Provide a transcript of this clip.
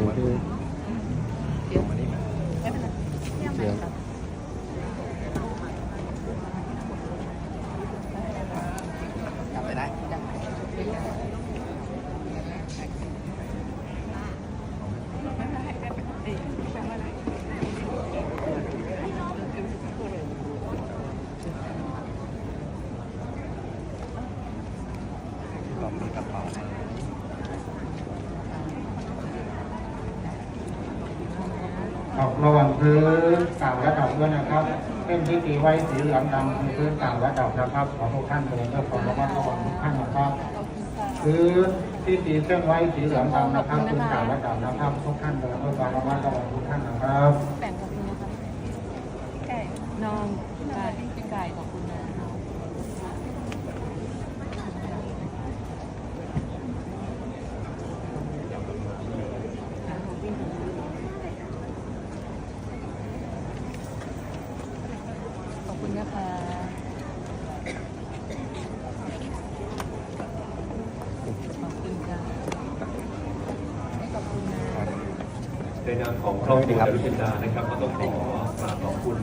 นี้คือ เดี๋ยวไม่เป็นไร เสียง กลับไปได้ เรามีกระเป๋า ออกระวังพื้นต่างระดับด้วยนะครับเป็นที่ตีไว้สีเหลืองดำคือพื้นต่างระดับนะครับขอทุกท่านเลยเพื่อความระมัดระวังทุกท่านนะครับพื้นที่ตีเส้นไว้สีเหลืองดำนะครับพื้นต่างระดับนะครับทุกท่านเลยเพื่อความระมัดระวังทุกท่านนะครับแบ่งกับคุณนะคะไก่น้องไก่ไก่ขอบคุณนะ ขอบ คุณนะคะขอบคุณค่ะขอบคุณนะในนามของครอบครัวดารุจินดานะครับก็ต้องขอกราบขอบคุณ